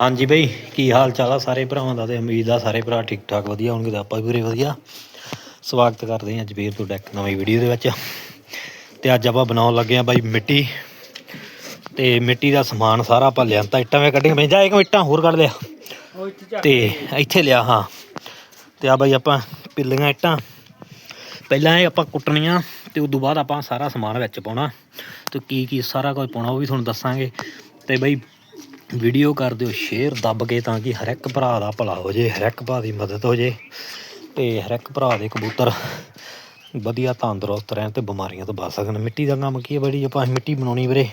ਹਾਂਜੀ ਬਈ ਕੀ ਹਾਲ ਚਾਲ ਆ ਸਾਰੇ ਭਰਾਵਾਂ ਦਾ ਤੇ ਉਮੀਦ ਆ ਸਾਰੇ ਭਰਾ ਠੀਕ ਠਾਕ ਵਧੀਆ ਹੋਣਗੇ ਤੇ ਆਪਾਂ ਵੀ ਪੂਰੇ ਵਧੀਆ। ਸਵਾਗਤ ਕਰਦੇ ਹਾਂ ਅੱਜ ਫੇਰ ਤੁਹਾਡਾ ਇੱਕ ਨਵੀਂ ਵੀਡੀਓ ਦੇ ਵਿੱਚ। ਤੇ ਅੱਜ ਆਪਾਂ ਬਣਾਉਣ ਲੱਗੇ ਆ ਬਾਈ ਮਿੱਟੀ। ਤੇ ਮਿੱਟੀ ਦਾ ਸਮਾਨ ਸਾਰਾ ਆਪਾਂ ਲਿਆਂਤਾ ਇੱਟਾਂ ਵੇ ਕੱਢੀਆਂ ਮੈਂ ਜਾ ਇੱਕ ਇੱਟਾਂ ਹੋਰ ਕੱਢ ਲਿਆ। ਤੇ ਇੱਥੇ ਲਿਆ ਹਾਂ। ਤੇ ਆ ਬਾਈ ਆਪਾਂ ਪਿੱਲੀਆਂ ਇੱਟਾਂ। ਪਹਿਲਾਂ ਇਹ ਆਪਾਂ ਕੁੱਟਣੀਆਂ ਤੇ ਉਸ ਤੋਂ ਬਾਅਦ ਆਪਾਂ ਸਾਰਾ ਸਮਾਨ ਵਿੱਚ ਪਾਉਣਾ। ਤੇ ਕੀ ਕੀ ਸਾਰਾ ਕੁਝ ਪਾਉਣਾ ਉਹ ਵੀ ਤੁਹਾਨੂੰ ਦੱਸਾਂਗੇ। ਤੇ ਬਈ ਵੀਡੀਓ ਕਰ ਦਿਓ ਸ਼ੇਅਰ ਦੱਬ ਕੇ ਤਾਂ ਕਿ ਹਰ ਇੱਕ ਭਰਾ ਦਾ ਭਲਾ ਹੋ ਜੇ, ਹਰ ਇੱਕ ਭਰਾ ਦੀ ਮਦਦ ਹੋ ਜੇ ਤੇ ਹਰ ਇੱਕ ਭਰਾ ਦੇ ਕਬੂਤਰ ਵਧੀਆ ਤੰਦਰੁਸਤ ਰਹਿਣ ਤੇ ਬਿਮਾਰੀਆਂ ਤੋਂ ਬਚ ਸਕਣ। ਮਿੱਟੀ ਦਾ ਕੰਮ ਕੀ ਹੈ ਬੜੀ? ਆਪਾਂ ਮਿੱਟੀ ਬਣਾਉਣੀ ਵੀਰੇ।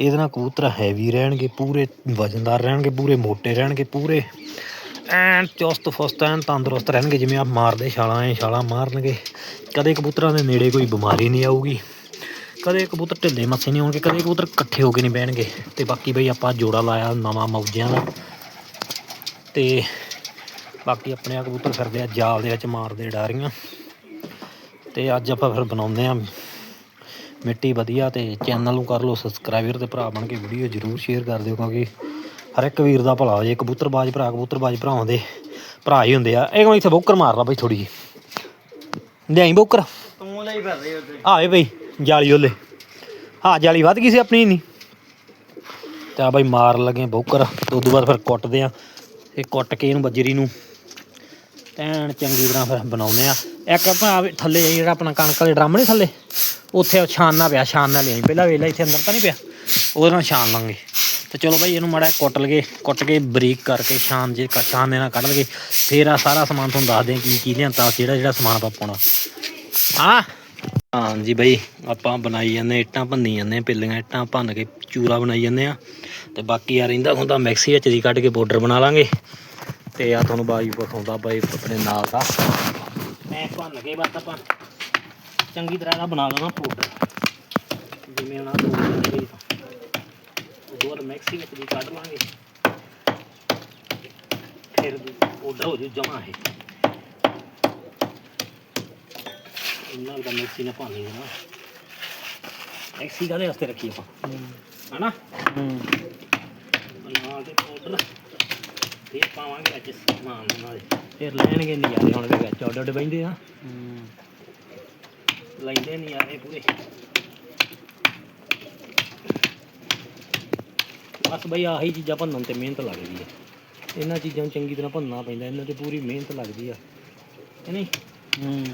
ਇਹਦੇ ਨਾਲ ਕਬੂਤਰ ਹੈਵੀ ਰਹਿਣਗੇ, ਪੂਰੇ ਵਜਨਦਾਰ ਰਹਿਣਗੇ, ਪੂਰੇ ਮੋਟੇ ਰਹਿਣਗੇ, ਪੂਰੇ ਐਨ ਚੁਸਤ ਫੁਸਤ, ਐਨ ਤੰਦਰੁਸਤ ਰਹਿਣਗੇ। ਜਿਵੇਂ ਆਪ ਮਾਰਦੇ ਛਾਲਾਂ ਐ ਛਾਲਾਂ ਮਾਰਨਗੇ। ਕਦੇ ਕਬੂਤਰਾਂ ਦੇ ਨੇੜੇ ਕੋਈ ਬਿਮਾਰੀ ਨਹੀਂ ਆਊਗੀ। ਕਦੇ ਕਬੂਤਰ ਢਿੱਲੇ ਮੱਸੇ ਨਹੀਂ ਹੋਣਗੇ ਕਦੇ ਕਬੂਤਰ ਇਕੱਠੇ ਹੋ ਕੇ ਨਹੀਂ ਬਹਿਣਗੇ। ਤੇ ਬਾਕੀ ਬਈ ਆਪਾਂ ਜੋੜਾ ਲਾਇਆ ਨਵਾਂ ਮੌਜਿਆਂ ਦਾ। ਤੇ ਬਾਕੀ ਆਪਣੇ ਆ ਕਬੂਤਰ ਫਿਰਦੇ ਆ ਜਾਲ ਦੇ ਵਿੱਚ ਮਾਰਦੇ ਡਾਰੀਆਂ। ਤੇ ਅੱਜ ਆਪਾਂ ਫਿਰ ਬਣਾਉਂਦੇ ਆ ਮਿੱਟੀ ਵਧੀਆ ਤੇ ਚੈਨਲ ਨੂੰ ਕਰ ਲਓ ਸਬਸਕ੍ਰਾਈਬਰ ਤੇ ਭਰਾ ਬਣ ਕੇ ਵੀਡੀਓ ਜਰੂਰ ਸ਼ੇਅਰ ਕਰ ਦਿਓ ਕਿਉਂਕਿ ਹਰ ਇੱਕ ਵੀਰ ਦਾ ਭਲਾ ਹੋ ਜੇ ਕਬੂਤਰਬਾਜ਼ ਭਰਾ ਕਬੂਤਰਬਾਜ਼ ਭਰਾਵਾਂ ਦੇ ਭਰਾ ਹੀ ਹੁੰਦੇ ਆ। ਇਹ ਮੈਂ ਇੱਥੇ ਬੋਕਰ ਮਾਰ ਲਾ ਬਈ ਥੋੜੀ ਜੀ ਲਿਆਈ ਬੋਕਰ। ਤੂੰ ਲਈ ਫਿਰ ਰਹੀ ਉੱਤੇ ਆਏ ਬਈ। ਜਾਲੀ ਉਹਲੇ ਹਾਂ, ਜਾਲੀ ਵੱਧ ਗਈ ਸੀ ਆਪਣੀ ਨਹੀਂ ਤੇ ਬਾਈ ਮਾਰ ਲੱਗੇ ਬੋਕਰ। ਤੇ ਤੋਂ ਬਾਅਦ ਫਿਰ ਕੁੱਟਦੇ ਆ। ਇਹ ਕੁੱਟ ਕੇ ਇਹਨੂੰ ਬਜਰੀ ਨੂੰ। ਐਨ ਚੰਗੀ ਤਰ੍ਹਾਂ ਫਿਰ ਬਣਾਉਂਦੇ ਆ। ਇੱਕ ਆਪਾਂ ਆਹ ਥੱਲੇ ਜਿਹੜਾ ਆਪਣਾ ਕਣਕ ਵਾਲੇ ਡਰਮ ਨਹੀਂ ਥੱਲੇ। ਉੱਥੇ ਛਾਨਣਾ ਪਿਆ ਛਾਨ ਨਾਲ ਲਿਆਈ ਪਹਿਲਾਂ ਵੇਲਾ ਇੱਥੇ ਅੰਦਰ ਤਾਂ ਨਹੀਂ ਪਿਆ। ਉਹਦੇ ਨਾਲ ਛਾਨ ਲਾਂਗੇ। ਤੇ ਚਲੋ ਬਈ ਇਹਨੂੰ ਮਾੜਾ ਕੁੱਟ ਲਗੇ। ਕੁੱਟ ਕੇ ਬਰੀਕ ਕਰਕੇ ਛਾਨ ਜੇ ਕ- ਛਾਨ ਦੇ ਨਾਲ ਕੱਢ ਲਗੇ। ਫੇਰ ਆ ਸਾਰਾ ਸਮਾਨ ਤੁਹਾਨੂੰ ਦੱਸ ਦੇ ਕੀ ਕੀ ਲਿਆਂਤਾ ਜਿਹੜਾ ਜਿਹੜਾ ਸਮਾਨ ਆਪਾਂ ਪਾਉਣਾ। ਹਾਂ? ਹਾਂਜੀ ਬਈ ਆਪਾਂ ਬਣਾਈ ਜਾਂਦੇ ਇੱਟਾਂ ਭੰਨੀ ਜਾਂਦੇ ਹਾਂ, ਪਿੱਲੀਆਂ ਇੱਟਾਂ ਭੰਨ ਕੇ ਚੂਰਾ ਬਣਾਈ ਜਾਂਦੇ ਆ ਤੇ ਬਾਕੀ ਆ ਰਹਿੰਦਾ ਹੁੰਦਾ ਮਿਕਸੀ ਵਿੱਚ ਦੀ ਕੱਢ ਕੇ ਪਾਊਡਰ ਬਣਾ ਲਾਂਗੇ। ਤੇ ਆ ਤੁਹਾਨੂੰ ਬਾਈ ਵਿਖਾਉਂਦਾ ਬਾਈ ਆਪਣੇ ਨਾਲ ਦਾ। ਮੈਂ ਭੰਨ ਕੇ ਬਸ ਆਪਾਂ ਚੰਗੀ ਤਰ੍ਹਾਂ ਦਾ ਬਣਾ ਲਵਾਂ ਪਾਊਡਰ। ਜਿਵੇਂ ਉਹਨਾਂ ਦੋ ਦਿਨ ਉਦੋਂ ਮਿਕਸੀ ਵਿੱਚ ਦੀ ਕੱਢ ਲਾਂਗੇ। ਫਿਰ ਪਾਊਡਰ ਹੋ ਜੂ ਜਮਾ ਹੈ ਇੰਨਾ ਦਾ ਮਿਕਸੀ ਨਾਲ ਪਾਣੀ ਦੇਣਾ ਮਿਕਸੀ ਕਾਹਦੇ ਵਾਸਤੇ ਰੱਖੀ ਆਪਾਂ। ਹਨਾ? ਹੂੰ ਬਣਾ ਕੇ ਪਾਊਡਰ ਫਿਰ ਪਾਵਾਂਗੇ ਅੱਜ ਸਮਾਨ ਨਾਲ। ਫਿਰ ਲੈਣਗੇ ਨਜ਼ਾਰੇ ਹੁਣ ਵਿੱਚ। ਉੱਡ ਉੱਡ ਬੈਂਦੇ ਆ। ਲੈਂਦੇ ਨਜ਼ਾਰੇ ਪੂਰੇ। ਬਸ ਬਈ ਆਹੀ ਚੀਜ਼ਾਂ ਭੰਨਣ ਤੇ ਮਿਹਨਤ ਲੱਗਦੀ ਹੈ ਇਹਨਾਂ ਚੀਜ਼ਾਂ ਨੂੰ ਚੰਗੀ ਤਰ੍ਹਾਂ ਭੰਨਣਾ ਪੈਂਦਾ। ਇਹਨਾਂ ਤੇ ਪੂਰੀ ਮਿਹਨਤ ਲੱਗਦੀ ਆ। ਕਿ ਨਹੀਂ? ਹੂੰ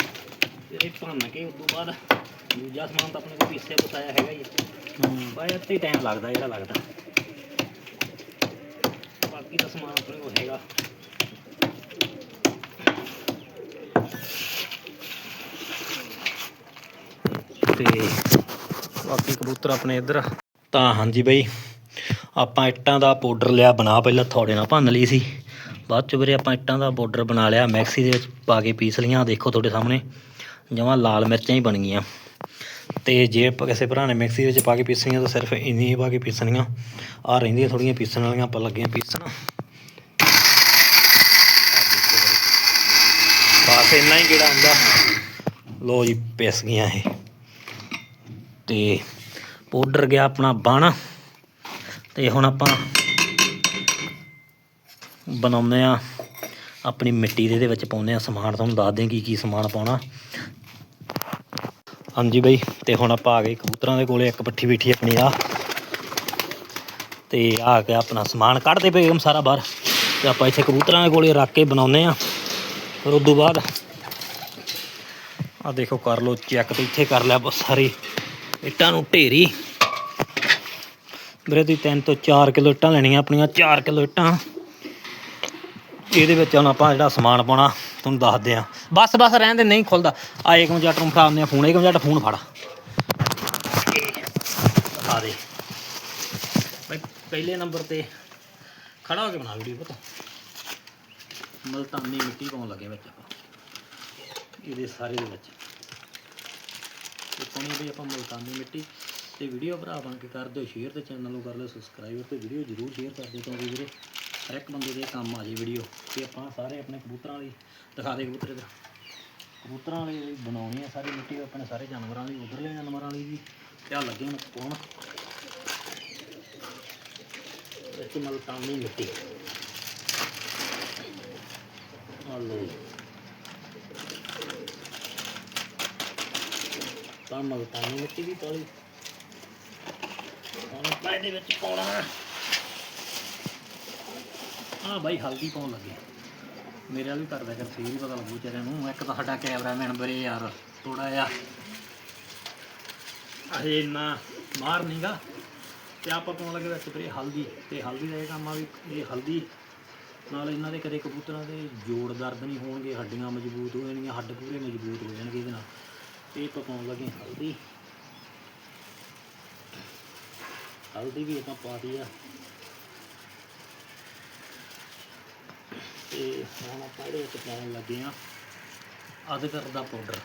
ਫਿਰ ਇਹ ਭੰਨ ਕੇ ਉਸ ਤੋਂ ਬਾਅਦ ਦੂਜਾ ਸਮਾਨ ਤਾਂ ਆਪਣੇ ਕੋਲ ਪੀਸਿਆ ਪਸਾਇਆ ਹੈਗਾ ਹੀ ਆ। ਹੂੰ। ਬਾਈ ਇੱਥੇ ਹੀ ਟਾਈਮ ਲੱਗਦਾ ਜਿਹੜਾ ਲੱਗਦਾ। ਬਾਕੀ ਦਾ ਸਮਾਨ ਆਪਣੇ ਕੋਲ ਹੈਗਾ। ਤੇ ਬਾਕੀ ਕਬੂਤਰ ਆਪਣੇ ਇੱਧਰ ਤਾਂ ਹਾਂਜੀ ਬਈ ਆਪਾਂ ਇੱਟਾਂ ਦਾ ਪਾਊਡਰ ਲਿਆ ਬਣਾ ਪਹਿਲਾਂ ਥੋੜੇ ਨਾਲ ਭੰਨ ਲਈ ਸੀ। ਬਾਅਦ ਚ ਵੀਰੇ ਆਪਾਂ ਇੱਟਾਂ ਦਾ ਪਾਊਡਰ ਬਣਾ ਲਿਆ ਮੈਕਸੀ ਦੇ ਵਿੱਚ ਪਾ ਕੇ ਪੀਸ ਲਈਆਂ। ਦੇਖੋ ਤੁਹਾਡੇ ਸਾਹਮਣੇ। ਜਮਾਂ ਲਾਲ ਮਿਰਚਾਂ ਹੀ ਬਣ ਗਈਆਂ ਤੇ ਜੇ ਕਿਸੇ ਭਰਾ ਨੇ ਮਿਕਸੀ ਵਿੱਚ ਪਾ ਕੇ ਪੀਸਣੀਆਂ ਤਾਂ ਸਿਰਫ ਇੰਨੀ ਹੀ ਪਾ ਕੇ ਪੀਸਣੀਆਂ ਆ ਰਹਿੰਦੀਆਂ ਥੋੜੀਆਂ ਪੀਸਣ ਵਾਲੀਆਂ, ਆਪਾਂ ਲੱਗੇ ਹਾਂ ਪੀਸਣ। ਬਸ ਇੰਨਾ ਹੀ ਕਿਹੜਾ ਹੁੰਦਾ। ਲੋ ਜੀ, ਪਿਸ ਗਈਆਂ ਇਹ। ਤੇ ਪਾਊਡਰ ਗਿਆ ਆਪਣਾ ਬਣ। ਤੇ ਹੁਣ ਆਪਾਂ ਬਣਾਉਂਦੇ ਆ ਆਪਣੀ ਮਿੱਟੀ ਦੇ ਇਹਦੇ ਵਿੱਚ ਪਾਉਂਦੇ ਆ ਸਮਾਨ। ਤੁਹਾਨੂੰ ਦੱਸਦੇ ਹਾਂ ਕੀ ਕੀ ਸਮਾਨ ਪਾਉਣਾ। ਹਾਂਜੀ ਬਈ, ਤੇ ਹੁਣ ਆਪਾਂ ਆ ਗਏ ਕਬੂਤਰਾਂ ਦੇ ਕੋਲੇ, ਇੱਕ ਪੱਠੀ ਬੈਠੀ ਆਪਣੀ ਆ। ਤੇ ਆ ਕੇ ਆਪਣਾ ਸਮਾਨ, ਕੱਢਦੇ ਪਏ ਹਮ ਸਾਰਾ ਬਾਹਰ। ਤੇ ਆਪਾਂ ਇੱਥੇ ਕਬੂਤਰਾਂ ਦੇ ਕੋਲੇ ਰੱਖ ਕੇ ਬਣਾਉਨੇ ਆ। ਫਿਰ ਉਦੋਂ ਬਾਅਦ ਆ ਦੇਖੋ, ਕਰ ਲਓ ਚੈੱਕ ਤੇ ਇੱਥੇ ਕਰ ਲਿਆ ਬਸ ਸਾਰੀ। ਇੱਟਾਂ ਨੂੰ ਢੇਰੀ। ਵੀਰੇ, ਤੁਸੀਂ ਤਿੰਨ ਤੋਂ 4 ਕਿਲੋ ਇੱਟਾਂ ਲੈਣੀਆਂ ਆਪਣੀਆਂ 4 ਕਿਲੋ ਇੱਟਾਂ। ਇਹਦੇ ਵਿੱਚ ਹੁਣ ਆਪਾਂ ਜਿਹੜਾ ਸਮਾਨ ਪਾਉਣਾ ਤੁਹਾਨੂੰ ਦੱਸਦੇ ਆ। ਬਸ ਬਸ, ਰਹਿਣ ਦੇ, ਨਹੀਂ ਖੁੱਲਦਾ। ਆ ਏਕਮ ਜੱਟ ਨੂੰ ਫੜਾਉਂਦੇ ਆ ਫੋਨ ਏਕਮ ਜੱਟ ਫੋਨ ਫੜ। ਆ ਦੇ। ਬਈ, ਪਹਿਲੇ ਨੰਬਰ ਤੇ ਖੜਾ ਹੋ ਕੇ ਬਣਾ ਵੀਡੀਓ ਪਤਾ। ਮਲਤਾਨੀ ਮਿੱਟੀ ਪਾਉਣ ਲੱਗੇ ਵਿੱਚ ਆਪਾਂ। ਇਹਦੇ ਸਾਰੇ ਦੇ ਵਿੱਚ। ਤੇ ਪਾਉਣੀ ਵੀ ਆਪਾਂ ਮਲਤਾਨੀ ਮਿੱਟੀ ਤੇ ਵੀਡੀਓ ਭਰਾ ਬਣ ਕੇ ਕਰ ਦਿਓ, ਸ਼ੇਅਰ ਤੇ ਚੈਨਲ ਨੂੰ ਕਰ ਲਿਓ ਸਬਸਕ੍ਰਾਈਬ ਤੇ ਵੀਡੀਓ ਜ਼ਰੂਰ ਸ਼ੇਅਰ ਕਰ ਦਿਓ ਕਿਉਂਕਿ ਵੀਰੇ ਹਰ ਇੱਕ ਬੰਦੇ ਦੇ ਕੰਮ ਆ ਜੇ ਵੀਡੀਓ ਤੇ ਆਪਾਂ ਸਾਰੇ ਆਪਣੇ ਕਬੂਤਰਾਂ ਲਈ ਦਿਖਾ ਦੇ ਕਬੂਤਰ ਇੱਧਰ। ਕਬੂਤਰਾਂ ਵਾਲੀ ਬਣਾਉਣੀ ਆ ਸਾਰੀ ਮਿੱਟੀ ਆਪਣੇ ਸਾਰੇ ਜਾਨਵਰਾਂ ਦੀ, ਉਧਰਲੇ ਜਾਨਵਰਾਂ ਵਾਲੀ ਵੀ, ਤੇ ਆ ਲੱਗੇ ਹੁਣ ਪਾਉਣ ਵਿੱਚ ਮਲਤਾਨੀ ਮਿੱਟੀ। ਆ ਲੋ ਤਾਂ ਮਲਤਾਨੀ ਮਿੱਟੀ ਵੀ ਪਾਲੀ। ਹੁਣ ਆਪਾਂ ਇਹਦੇ ਵਿੱਚ ਪਾਉਣਾ। ਆ ਬਾਈ, ਹਲਦੀ ਪਾਉਣ ਲੱਗੇ ਮੇਰੇ ਵਾਲ ਵੀ ਕਰਦਾ ਕਰ ਫੇਰ ਹੀ ਪਤਾ ਲੱਗੂ ਵਿਚਾਰਿਆਂ ਨੂੰ। ਇੱਕ ਤਾਂ ਸਾਡਾ ਕੈਮਰਾਮੈਨ ਬਰੇ ਯਾਰ ਥੋੜਾ ਜਿਹਾ ਅਜੇ ਇੰਨਾ ਮਾਰ ਨਹੀਂਗਾ ਤੇ ਆਪਾਂ ਪਾਉਣ ਲੱਗੇ ਵਿੱਚ ਵੀਰੇ ਹਲਦੀ। ਤੇ ਹਲਦੀ ਦਾ ਇਹ ਕੰਮ ਆ ਵੀ ਇਹ ਹਲਦੀ ਨਾਲ ਇਹਨਾਂ ਦੇ ਕਦੇ ਕਬੂਤਰਾਂ ਦੇ ਜੋੜ ਦਰਦ ਨਹੀਂ ਹੋਣਗੇ, ਹੱਡੀਆਂ ਮਜ਼ਬੂਤ ਹੋ ਜਾਣਗੀਆਂ, ਹੱਡ ਪੂਰੇ ਮਜ਼ਬੂਤ ਹੋ ਜਾਣਗੇ ਇਹਦੇ ਨਾਲ। ਤੇ ਆਪਾਂ ਪਾਉਣ ਲੱਗੇ ਹਲਦੀ। ਹਲਦੀ ਵੀ ਆਪਾਂ ਪਾਤੀ ਆ। ਤੇ ਹੁਣ ਆਪਾਂ ਇਹਦੇ ਵਿੱਚ ਪਾਉਣ ਲੱਗੇ ਆ ਅਦਕਰ ਦਾ ਪਾਊਡਰ।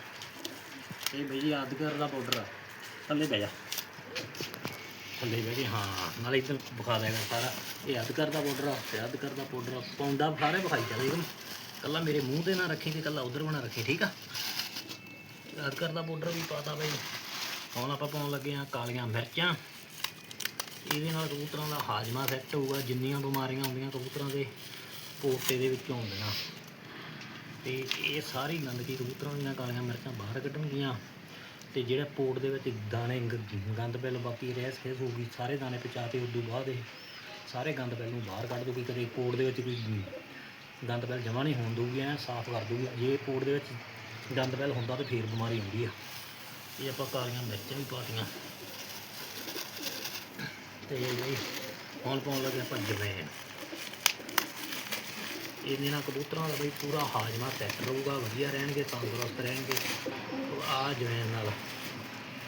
ਇਹ ਬਈ ਜੀ ਅਦਰਕ ਦਾ ਪਾਊਡਰ ਆ। ਥੱਲੇ ਬਹਿ ਜਾ। ਥੱਲੇ ਬਹਿ ਕੇ, ਹਾਂ, ਨਾਲੇ ਇੱਧਰ ਵਿਖਾ ਦੇਗਾ ਸਾਰਾ। ਇਹ ਅਦਰਕ ਦਾ ਪਾਊਡਰ ਆ, ਤੇ ਅਦਰਕ ਦਾ ਪਾਊਡਰ ਪਾਉਂਦਾ ਸਾਰੇ ਵਿਖਾਈ ਚੱਲੇ ਇਹਨੂੰ। ਕੱਲਾ ਮੇਰੇ ਮੂੰਹ ਤੇ ਨਾ ਰੱਖੀ ਤੇ ਕੱਲਾ ਉਧਰ ਬਣਾ ਰੱਖੀ, ਠੀਕ ਆ? ਅਦਕਰ ਦਾ ਪਾਊਡਰ ਵੀ ਪਾਤਾ ਬਈ। ਹੁਣ ਆਪਾਂ ਪਾਉਣ ਲੱਗੇ ਆ ਕਾਲੀਆਂ ਮਿਰਚਾਂ। ਇਹਦੇ ਨਾਲ ਕਬੂਤਰਾਂ ਦਾ ਹਾਜ਼ਮਾ ਸੈੱਟ ਹੋਊਗਾ। ਜਿੰਨੀਆਂ ਬਿਮਾਰੀਆਂ ਆਉਂਦੀਆਂ ਕਬੂਤਰਾਂ ਦੇ। ਪੋਟੇ ਦੇ ਵਿੱਚੋਂ ਆਉਂਦੀਆਂ ਤੇ ਇਹ ਸਾਰੀ ਗੰਦਗੀ ਕਬੂਤਰਾਂ ਦੀਆਂ ਕਾਲੀਆਂ ਮਿਰਚਾਂ ਬਾਹਰ ਕੱਢਣਗੀਆਂ ਤੇ ਜਿਹੜਾ ਪੋਟ ਦੇ ਵਿੱਚ ਦਾਣੇ, ਗ- ਗੰਦ ਪੈਲ ਬਾਕੀ ਰਹਿ ਸਹਿਸ ਹੋਊਗੀ ਸਾਰੇ ਦਾਣੇ ਪਚਾ ਤੇ ਉਦੋਂ ਬਾਅਦ ਇਹ ਸਾਰੇ ਗੰਦ ਪੈਲ ਨੂੰ ਬਾਹਰ ਕੱਢ ਦੂਗੀ ਕਦੇ ਪੋਟ ਦੇ ਵਿੱਚ ਕੋਈ ਗੰਦ ਪੈਲ ਜਮਾ ਨਹੀਂ ਹੋਣ ਦਊਗੀ, ਐ ਸਾਫ਼ ਕਰ ਦੂਗੀ ਜੇ ਪੋਟ ਦੇ ਵਿੱਚ ਗੰਦ ਪੈਲ ਹੁੰਦਾ ਤਾਂ ਫੇਰ ਬਿਮਾਰੀ ਹੁੰਦੀ ਆ। ਇਹ ਆਪਾਂ ਕਾਲੀਆਂ ਮਿਰਚਾਂ ਵੀ ਪਾਤੀਆਂ। ਤੇ ਬਈ ਹੁਣ ਪਾਉਣ ਲੱਗੇ ਆਪਾਂ ਜਵੈਣ। ਇਹਦੇ ਨਾਲ ਕਬੂਤਰਾਂ ਦਾ ਬਈ ਪੂਰਾ ਹਾਜ਼ਮਾ ਸੈੱਟ ਰਹੂਗਾ ਵਧੀਆ ਰਹਿਣਗੇ ਤੰਦਰੁਸਤ ਰਹਿਣਗੇ। ਆ ਜਵੈਣ ਨਾਲ।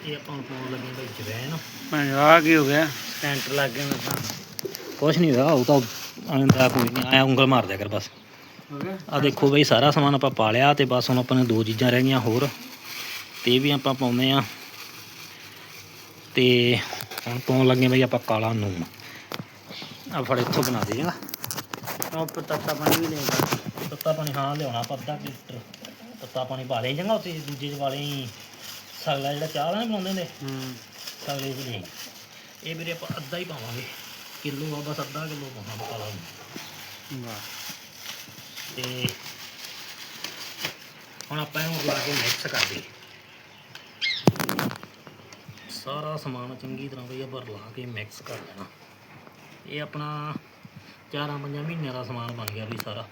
ਇਹ ਆਪਾਂ ਪਾਉਣ ਲੱਗੇ ਬਈ ਜਵੈਣ। ਮੈਂ ਆ ਕੀ ਹੋ ਗਿਆ? ਸੈਂਟਰ ਲੱਗ ਗਿਆ ਮੈਂ ਤਾਂ ਕੁਛ ਨਹੀਂ ਹੋਇਆ ਉਹ ਤਾਂ ਆਂਦਾ ਕੋਈ ਨਹੀਂ ਆਇਆ ਉਂਗਲ ਮਾਰ ਦਿਆ ਕਰ ਬਸ। ਆ ਦੇਖੋ ਬਈ ਸਾਰਾ ਸਮਾਨ ਆਪਾਂ ਪਾ ਲਿਆ ਤੇ ਬਸ ਹੁਣ ਆਪਾਂ ਨੇ ਦੋ ਚੀਜ਼ਾਂ ਰਹਿ ਗਈਆਂ ਹੋਰ। ਤੇ ਇਹ ਵੀ ਆਪਾਂ ਪਾਉਂਦੇ ਆ ਤੇ ਹੁਣ ਪਾਉਣ ਲੱਗੇ ਬਈ ਆਪਾਂ ਕਾਲਾ ਨੂਨ। ਆ ਫੜ ਇੱਥੋਂ ਬਣਾ ਦੇ ਜਗਾ ਉਹ ਪਤਾਤਾ ਪਾਣੀ ਵੀ ਲੈਂਦਾ ਤੱਤਾ ਪਾਣੀ ਹਾਂ ਲਿਆਉਣਾ ਆਪਾਂ ਅੱਧਾ ਕੁ ਲੀਟਰ। ਤੱਤਾ ਪਾਣੀ ਪਾ ਲੈ ਜਾਂਗਾ ਉੱਤੇ ਦੂਜੇ ਚ ਵਾਲੇ ਸਗਲਾ ਜਿਹੜਾ ਚਾਹ ਵਾਲਾ ਨੀ ਬਣਾਉਂਦੇ ਹੁੰਦੇ? ਹੂੰ। ਸਗਲੇ ਚ ਨਹੀਂ ਇਹ ਵੀਰੇ ਆਪਾਂ ਅੱਧਾ ਹੀ ਪਾਵਾਂਗੇ। ਕਿਲੋ ਆ ਬਸ ਅੱਧਾ ਕਿਲੋ ਪਾਉਣਾ ਕਾਲਾ ਨੂਣ ਵਾਹ। ਤੇ ਹੁਣ ਆਪਾਂ ਇਹਨੂੰ ਲਾ ਕੇ ਮਿਕਸ ਕਰ ਸਾਰਾ ਸਮਾਨ ਚੰਗੀ ਤਰ੍ਹਾਂ ਬਈ ਆਪਾਂ ਲਾ ਕੇ ਮਿਕਸ ਕਰ ਲੈਣਾ। ਇਹ ਆਪਣਾ ਚਾਰਾਂ ਪੰਜਾਂ ਮਹੀਨਿਆਂ ਦਾ ਸਮਾਨ ਬਣ ਗਿਆ ਵੀ ਸਾਰਾ।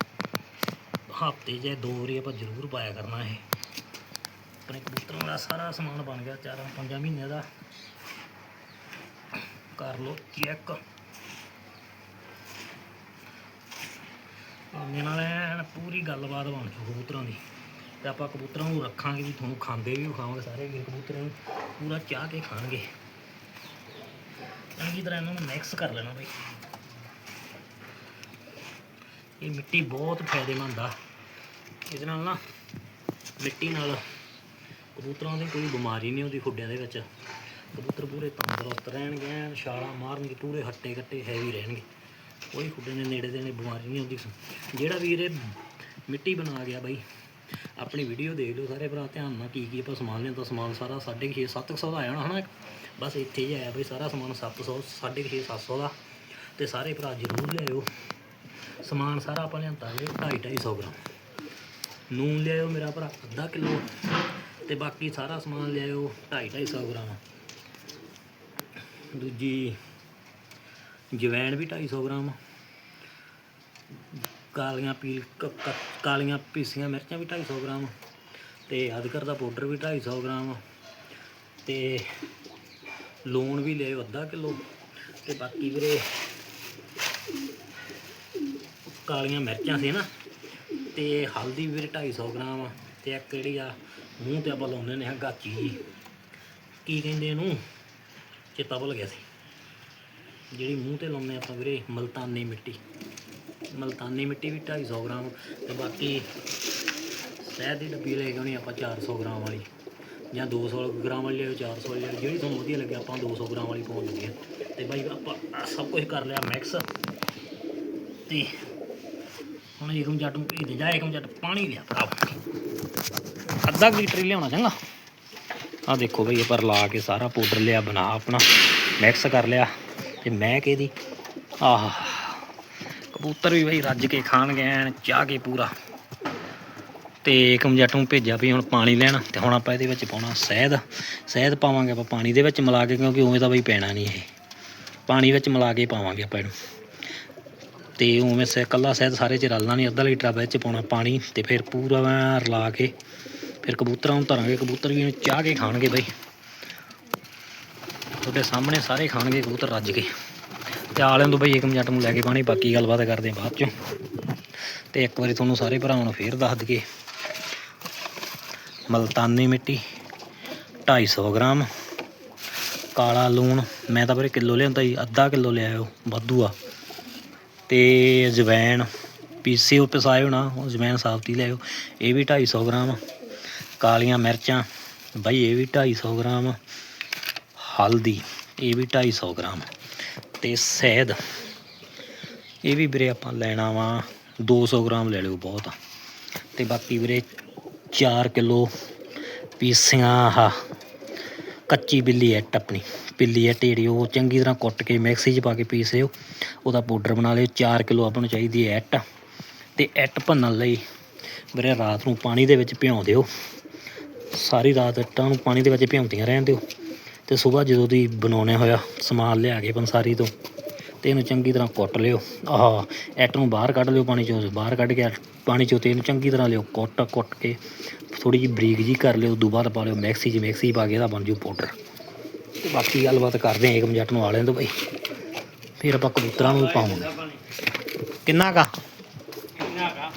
ਹਫ਼ਤੇ 'ਚ ਦੋ ਵਾਰੀ ਆਪਾਂ ਜ਼ਰੂਰ ਪਾਇਆ ਕਰਨਾ ਇਹ। ਆਪਣੇ ਕਬੂਤਰਾਂ ਦਾ ਸਾਰਾ ਸਮਾਨ ਬਣ ਗਿਆ ਚਾਰਾਂ ਪੰਜਾਂ ਮਹੀਨਿਆਂ ਦਾ। ਕਰ ਲਓ ਚੈੱਕ। ਉਹਦੇ ਨਾਲ ਐਨ ਪੂਰੀ ਗੱਲਬਾਤ ਬਣ ਜੂ ਕਬੂਤਰਾਂ ਦੀ। ਤੇ ਆਪਾਂ ਕਬੂਤਰਾਂ ਨੂੰ ਰੱਖਾਂਗੇ ਵੀ ਤੁਹਾਨੂੰ ਖਾਂਦੇ ਵੀ ਖਾਵਾਂਗੇ ਸਾਰੇ ਵੀਰ ਕਬੂਤਰਾਂ ਨੂੰ। ਪੂਰਾ ਚਾਹ ਕੇ ਖਾਣਗੇ। ਚੰਗੀ ਤਰ੍ਹਾਂ ਇਹਨਾਂ ਨੂੰ ਮਿਕਸ ਕਰ ਲੈਣਾ ਬਈ। ਇਹ ਮਿੱਟੀ ਬਹੁਤ ਫਾਇਦੇਮੰਦ ਆ। ਇਹਦੇ ਨਾਲ ਨਾ ਮਿੱਟੀ ਨਾਲ ਕਬੂਤਰਾਂ ਦੀ ਕੋਈ ਬਿਮਾਰੀ ਨਹੀਂ ਆਉਂਦੀ ਖੁੱਡਿਆਂ ਦੇ ਵਿੱਚ। ਕਬੂਤਰ ਪੂਰੇ ਤੰਦਰੁਸਤ ਰਹਿਣਗੇ ਐਨ ਛਾਲਾਂ ਮਾਰਨਗੇ, ਪੂਰੇ ਹੱਟੇ ਕੱਟੇ ਹੈਵੀ ਰਹਿਣਗੇ। ਕੋਈ ਖੁੱਡੇ ਦੇ ਨੇੜੇ ਦੇ ਨੇ ਬਿਮਾਰੀ ਨਹੀਂ ਆਉਂਦੀ ਜਿਹੜਾ ਵੀਰ ਇਹ ਮਿੱਟੀ ਬਣਾ ਗਿਆ ਬਾਈ, ਆਪਣੀ ਵੀਡੀਓ ਦੇਖ ਲਿਓ ਸਾਰੇ ਭਰਾ, ਧਿਆਨ ਨਾਲ ਕੀ ਕੀ ਆਪਾਂ ਸਮਾਨ ਲਿਆਂਦਾ। ਸਮਾਨ ਸਾਰਾ 6.5 700 ਦਾ ਆਇਆ ਹੋਣਾ ਹਨਾ ਬਸ ਇੱਥੇ ਹੀ ਆਇਆ ਬਈ ਸਾਰਾ ਸਮਾਨ 700 6.5 700 ਦਾ। ਤੇ ਸਾਰੇ ਭਰਾ ਜ਼ਰੂਰ ਲਿਆਇਓ। ਸਮਾਨ ਸਾਰਾ ਆਪਾਂ ਲਿਆਂਦਾ ਵੀਰੇ 2.5 250 ਗ੍ਰਾਮ। ਨੂਨ ਲਿਆਇਓ ਮੇਰਾ ਭਰਾ, ਅੱਧਾ ਕਿਲੋ। ਤੇ ਬਾਕੀ ਸਾਰਾ ਸਮਾਨ ਲਿਆਇਓ 2.5 250 ਗ੍ਰਾਮ। ਦੂਜੀ, ਜਵੈਣ ਵੀ 250 ਗ੍ਰਾਮ। ਕਾਲੀਆਂ ਪੀਲ ਕਾਲੀਆਂ ਪੀਸੀਆਂ ਮਿਰਚਾਂ ਵੀ 250 ਗ੍ਰਾਮ। ਤੇ ਅਦਰਕ ਦਾ ਪਾਊਡਰ ਵੀ 250 ਗ੍ਰਾਮ। ਤੇ ਲੂਣ ਵੀ ਲਿਆਓ ਅੱਧਾ ਕਿਲੋ। ਤੇ ਬਾਕੀ ਵੀਰੇ ਕਾਲੀਆਂ ਮਿਰਚਾਂ ਸੀ ਨਾ, ਤੇ ਹਲਦੀ ਵੀ ਵੀਰੇ 250 ਗ੍ਰਾਮ ਤੇ ਇੱਕ ਜਿਹੜੀ ਆ ਮੂੰਹ ਤੇ ਆਪਾਂ ਲਾਉਂਦੇ ਨੇ ਆ ਗਾਚੀ ਕੀ ਕਹਿੰਦੇ ਇਹਨੂੰ? ਚੇਤਾ ਭੁੱਲ ਗਿਆ ਸੀ। ਜਿਹੜੀ ਮੂੰਹ ਤੇ ਲਾਉਂਦੇ ਆਪਾਂ ਵੀਰੇ, ਮਲਤਾਨੀ ਮਿੱਟੀ। ਮਲਤਾਨੀ ਮਿੱਟੀ ਵੀ 250 ਗ੍ਰਾਮ, ਤੇ ਬਾਕੀ ਸ਼ਹਿਦ ਦੀ ਡੱਬੀ ਲੈ ਕੇ ਆਉਣੀ ਆਪਾਂ 400 ਗ੍ਰਾਮ ਵਾਲੀ, ਜਾਂ 200 ਗ੍ਰਾਮ ਵਾਲੀ ਲਿਓ 400 ਵਾਲੀ ਲਿਆਓ ਜਿਹੜੀ ਤੁਹਾਨੂੰ ਵਧੀਆ ਲੱਗੇ ਆਪਾਂ 200 ਗ੍ਰਾਮ ਵਾਲੀ ਪਾਉਣ ਲੱਗੇ ਹਾਂ। ਤੇ ਬਾਈ ਆਪਾਂ ਸਭ ਕੁਝ ਕਰ ਲਿਆ ਮਿਕਸ। ਤੇ ਹੁਣ ਏਕਮ ਜੱਟ ਨੂੰ ਭੇਜ ਦੇ, ਜਾ ਏਕਮ ਜੱਟ, ਪਾਣੀ ਲਿਆ ਭਰਾ ਅੱਧਾ ਲੀਟਰ ਲਿਆਉਣਾ, ਚੰਗਾ। ਆ ਦੇਖੋ ਬਈ, ਇਹ ਪਰ ਲਾ ਕੇ ਸਾਰਾ ਪਾਊਡਰ ਲਿਆ, ਬਣਾ ਆਪਣਾ ਮਿਕਸ ਕਰ ਲਿਆ। ਤੇ ਮੈਂ ਕਿਹਦੀ? ਆਹ, ਕਬੂਤਰ ਵੀ ਬਈ ਰੱਜ ਕੇ ਖਾਣਗੇ ਐਨ, ਚਾਹ ਕੇ ਪੂਰਾ। ਤੇ ਏਕਮ ਜੱਟ ਨੂੰ ਭੇਜਿਆ ਵੀ ਹੁਣ ਪਾਣੀ ਲੈਣ, ਤੇ ਹੁਣ ਆਪਾਂ ਇਹਦੇ ਵਿੱਚ ਪਾਉਣਾ ਸ਼ਹਿਦ। ਸ਼ਹਿਦ ਪਾਵਾਂਗੇ ਆਪਾਂ ਪਾਣੀ ਦੇ ਵਿੱਚ ਮਿਲਾ ਕੇ, ਕਿਉਂਕਿ ਉਵੇਂ ਤਾਂ ਬਈ ਪੈਣਾ ਨਹੀਂ ਇਹ। ਪਾਣੀ ਵਿੱਚ ਮਿਲਾ ਕੇ ਪਾਵਾਂਗੇ ਆਪਾਂ ਇਹਨੂੰ। ਤੇ ਉਵੇਂ ਸੇ ਕੱਲਾ ਸ਼ਹਿਦ ਸਾਰੇ ਚ ਰਲਣਾ ਨਹੀਂ, ਅੱਧਾ ਲੀਟਰ ਵਿੱਚ ਚ ਪਾਉਣਾ ਪਾਣੀ ਤੇ ਫਿਰ ਪੂਰਾ ਰਲਾ ਕੇ ਫਿਰ ਕਬੂਤਰਾਂ ਨੂੰ ਧਰਾਂਗੇ, ਕਬੂਤਰ ਵੀ ਇਹਨੂੰ ਚਾਹ ਕੇ ਖਾਣਗੇ ਬਈ। ਤੁਹਾਡੇ ਸਾਹਮਣੇ ਸਾਰੇ ਖਾਣਗੇ ਕਬੂਤਰ ਰੱਜ ਕੇ। ਤੇ ਆਲਿਆਂ ਤੋਂ ਬਈ ਇੱਕ ਜੱਟ ਨੂੰ ਲੈ ਕੇ ਪਾਣੀ ਬਾਕੀ ਗੱਲਬਾਤ ਕਰਦੇ ਹਾਂ ਬਾਅਦ ਚੋਂ। ਤੇ ਇੱਕ ਵਾਰੀ ਤੁਹਾਨੂੰ ਸਾਰੇ ਭਰਾਵਾਂ ਨੂੰ ਫੇਰ ਦੱਸ ਦਈਏ। ਮਲਤਾਨੀ ਮਿੱਟੀ 250 ਗ੍ਰਾਮ। ਕਾਲਾ ਲੂਣ, ਮੈਂ ਤਾਂ ਵੀਰੇ ਕਿਲੋ ਲਿਆਂਦਾ ਜੀ, ਅੱਧਾ ਕਿਲੋ ਲਿਆਇਓ, ਵਾਧੂ ਆ। ਤੇ ਅਜਵੈਣ ਪੀਸੇ ਉਹ ਪਿਸਾਏ ਹੋਣਾ, ਉਹ ਅਜਵੈਣ ਸਾਫਤੀ ਲਿਆਇਓ ਇਹ ਵੀ 250 ਗ੍ਰਾਮ। ਕਾਲੀਆਂ ਮਿਰਚਾਂ, ਬਾਈ, ਇਹ ਵੀ 250 ਗ੍ਰਾਮ। ਹਲਦੀ, ਇਹ ਵੀ 250 ਗ੍ਰਾਮ। ਤੇ ਸ਼ਹਿਦ, ਇਹ ਵੀ ਵੀਰੇ ਆਪਾਂ ਲੈਣਾ ਵਾ 200 ਗ੍ਰਾਮ ਲੈ ਲਿਓ ਬਹੁਤ। ਆ ਤੇ ਬਾਕੀ ਵੀਰੇ 4 ਕਿਲੋ ਪੀਸੀਆਂ, ਆਹ, ਕੱਚੀ ਬਿੱਲੀ ਐਟ ਆਪਣੀ। ਪਿੱਲੀ ਐਟ ਜਿਹੜੀ ਉਹ ਚੰਗੀ ਤਰ੍ਹਾਂ ਕੁੱਟ ਕੇ ਮਿਕਸੀ 'ਚ ਪਾ ਕੇ ਪੀਸ ਲਿਓ ਉਹਦਾ ਪਾਊਡਰ ਬਣਾ ਲਿਓ 4 ਕਿਲੋ ਆਪਾਂ ਨੂੰ ਚਾਹੀਦੀ ਹੈ ਐਟ ਤੇ ਐਟ ਭੰਨਣ ਲਈ ਵੀਰੇ ਰਾਤ ਨੂੰ ਪਾਣੀ ਦੇ ਵਿੱਚ ਭਿਉਂ ਦਿਓ। ਸਾਰੀ ਰਾਤ ਇੱਟਾਂ ਨੂੰ ਪਾਣੀ ਦੇ ਵਿੱਚ ਭਿਉਂਦੀਆਂ ਰਹਿਣ ਦਿਓ। ਤੇ ਸਵੇਰ ਜਦੋਂ ਦੀ ਬਣਾਉਣੇ ਹੋਇਆ, ਸਮਾਨ ਲਿਆ ਕੇ ਪੰਸਾਰੀ ਤੋਂ, ਤੇ ਇਹਨੂੰ ਚੰਗੀ ਤਰ੍ਹਾਂ ਕੁੱਟ ਲਿਓ। ਆਹ ਐਟ ਨੂੰ ਬਾਹਰ ਕੱਢ ਲਿਓ ਪਾਣੀ ਚੋਂ, ਬਾਹਰ ਕੱਢ ਕੇ ਪਾਣੀ ਚੋਂ ਤੇ ਇਹਨੂੰ ਚੰਗੀ ਤਰ੍ਹਾਂ ਲਿਓ ਕੁੱਟ ਕੁੱਟ ਕੇ ਥੋੜੀ ਜਿਹੀ ਬਰੀਕ ਜੀ ਕਰ ਲਿਓ, ਉਦੋਂ ਬਾਅਦ ਪਾ ਲਿਓ ਮਿਕਸੀ 'ਚ, ਮਿਕਸੀ ਪਾ ਕੇ ਇਹਦਾ ਬਣ ਜੂ ਪਾਊਡਰ ਤੇ ਬਾਕੀ ਗੱਲਬਾਤ ਕਰਦੇ ਹਾਂ ਏਕਮ ਜੱਟ ਨੂੰ ਵਾਲਿਆਂ ਤੋਂ ਬਈ। ਫਿਰ ਆਪਾਂ ਕਬੂਤਰਾਂ ਨੂੰ ਵੀ ਪਾਵਾਂਗੇ। ਕਿੰਨਾ ਕਾ ਕਿੰਨਾ ਕਾ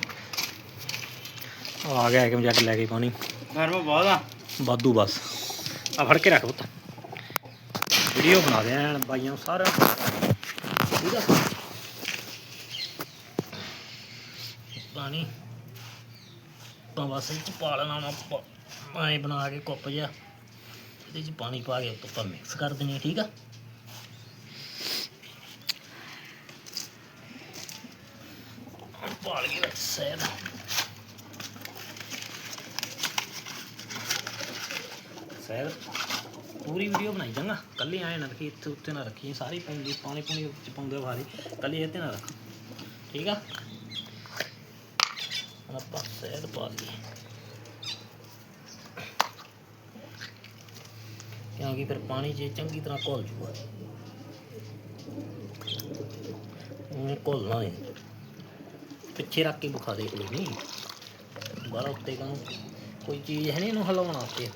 ਆ? ਗਿਆ ਏਕਮ ਜੱਟ ਲੈ ਕੇ ਪਾਣੀ ਗਰਮ ਬਹੁਤ ਆ। ਵਾਧੂ ਬਸ। ਆ ਫੜ ਕੇ ਰੱਖ ਪੁੱਤ। ਵੀਡੀਓ ਬਣਾ ਦੇ ਐਨ ਬਾਈਆਂ ਨੂੰ ਸਾਰਿਆਂ ਨੂੰ। ਠੀਕ ਆ। ਪਾਣੀ। ਤਾਂ ਬਸ ਇਹ ਚ ਪਾ ਲੈਣਾ ਐਂ ਬਣਾ ਕੇ ਕੁੱਪ ਜਿਹਾ। ਇਹਦੇ ਚ ਪਾਣੀ ਪਾ ਕੇ ਆਪਾਂ ਮਿਕਸ ਕਰ ਦਿੰਦੇ ਹਾਂ ਠੀਕ ਆ? ਹੁਣ ਪਾ ਲਈਏ ਸ਼ਹਿਦ। ਪੂਰੀ ਵੀਡੀਓ ਬਣਾਈ ਜਾਂਗਾ ਕੱਲੀ ਆਏ ਨਾ ਰੱਖੀ ਇੱਥੇ ਉੱਤੇ ਨਾ ਰੱਖੀ ਸਾਰੀ ਪੈਂਦੀ ਪਾਣੀ ਪੂਣੀ ਵਿੱਚ ਪਾਉਂਦੇ ਵਾਰੀ ਕੱਲੀ ਇੱਥੇ ਨਾ ਰੱਖ। ਠੀਕ ਆ? ਆਪਾਂ ਸਹਿਰ ਪਾ ਲਈਏ। ਕਿਉਂਕਿ ਫਿਰ ਪਾਣੀ 'ਚ, ਚੰਗੀ ਤਰ੍ਹਾਂ ਘੁਲ ਜੂਗਾ। ਉਹ ਘੁਲਣਾ ਨਹੀਂ ਪਿੱਛੇ ਰੱਖ ਕੇ ਬੁਖਾ ਦੇ ਕੋਈ ਨਹੀਂ ਬਾਹਰ ਉੱਤੇ ਕਾ ਕੋਈ ਚੀਜ਼ ਹੈ ਨਹੀਂ ਇਹਨੂੰ ਹਿਲਾਉਣਾ ਉੱਤੇ